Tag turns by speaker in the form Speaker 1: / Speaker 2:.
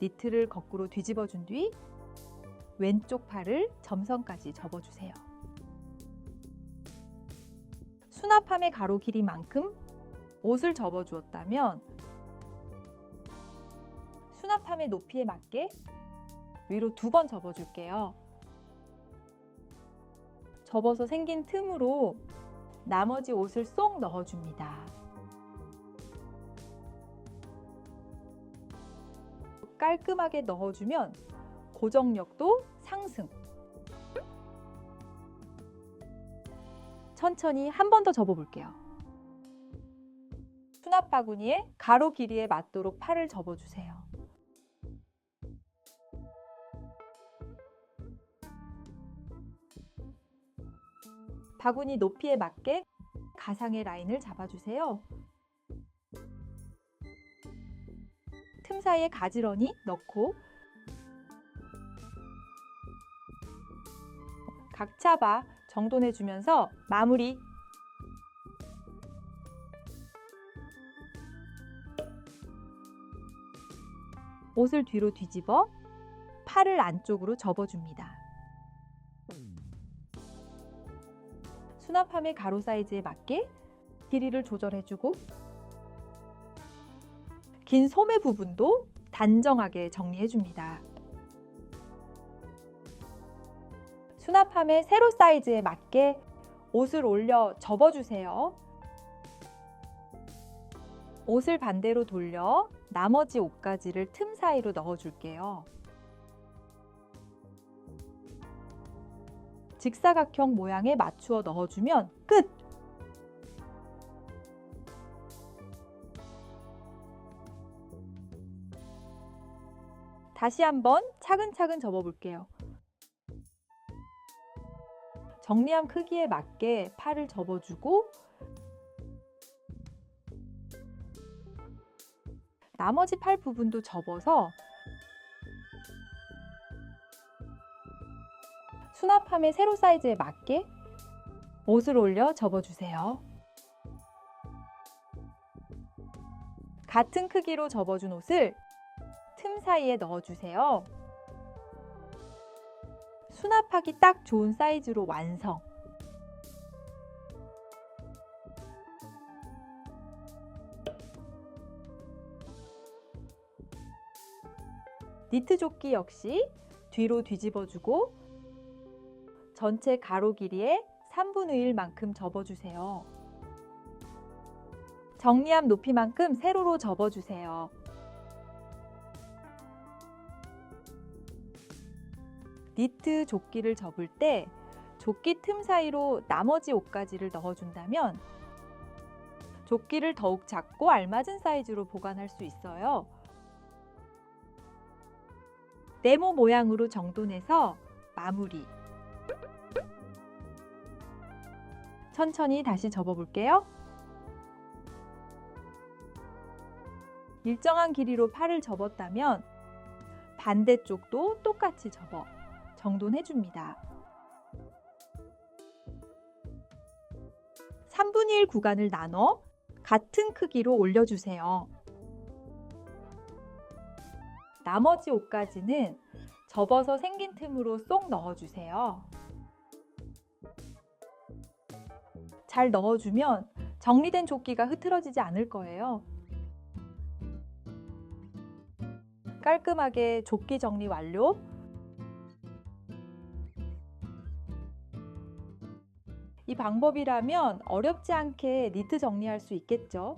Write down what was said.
Speaker 1: 니트를 거꾸로 뒤집어 준 뒤 왼쪽 팔을 점선까지 접어주세요. 수납함의 가로 길이만큼 옷을 접어 주었다면 수납함의 높이에 맞게 위로 두 번 접어 줄게요. 접어서 생긴 틈으로 나머지 옷을 쏙 넣어 줍니다. 깔끔하게 넣어주면 고정력도 상승. 천천히 한 번 더 접어볼게요. 수납 바구니에 가로 길이에 맞도록 팔을 접어주세요. 바구니 높이에 맞게 가상의 라인을 잡아주세요. 틈 사이에 가지런히 넣고 각 잡아 정돈해 주면서 마무리 옷을 뒤로 뒤집어 팔을 안쪽으로 접어줍니다. 수납함의 가로 사이즈에 맞게 길이를 조절해주고 긴 소매 부분도 단정하게 정리해줍니다. 수납함의 세로 사이즈에 맞게 옷을 올려 접어주세요. 옷을 반대로 돌려 나머지 옷가지를 틈 사이로 넣어줄게요. 직사각형 모양에 맞추어 넣어주면 끝! 다시 한번 차근차근 접어볼게요. 정리함 크기에 맞게 팔을 접어주고 나머지 팔 부분도 접어서 수납함의 세로 사이즈에 맞게 옷을 올려 접어주세요. 같은 크기로 접어준 옷을 틈 사이에 넣어주세요. 수납하기 딱 좋은 사이즈로 완성. 니트 조끼 역시 뒤로 뒤집어주고 전체 가로 길이의 3분의 1만큼 접어주세요. 정리함 높이만큼 세로로 접어주세요. 니트 조끼를 접을 때 조끼 틈 사이로 나머지 옷가지를 넣어준다면 조끼를 더욱 작고 알맞은 사이즈로 보관할 수 있어요. 네모 모양으로 정돈해서 마무리. 천천히 다시 접어볼게요. 일정한 길이로 팔을 접었다면 반대쪽도 똑같이 접어 정돈해줍니다. 3분의 1 구간을 나눠 같은 크기로 올려주세요. 나머지 옷까지는 접어서 생긴 틈으로 쏙 넣어주세요. 잘 넣어주면 정리된 조끼가 흐트러지지 않을 거예요. 깔끔하게 조끼 정리 완료. 이 방법이라면 어렵지 않게 니트 정리할 수 있겠죠.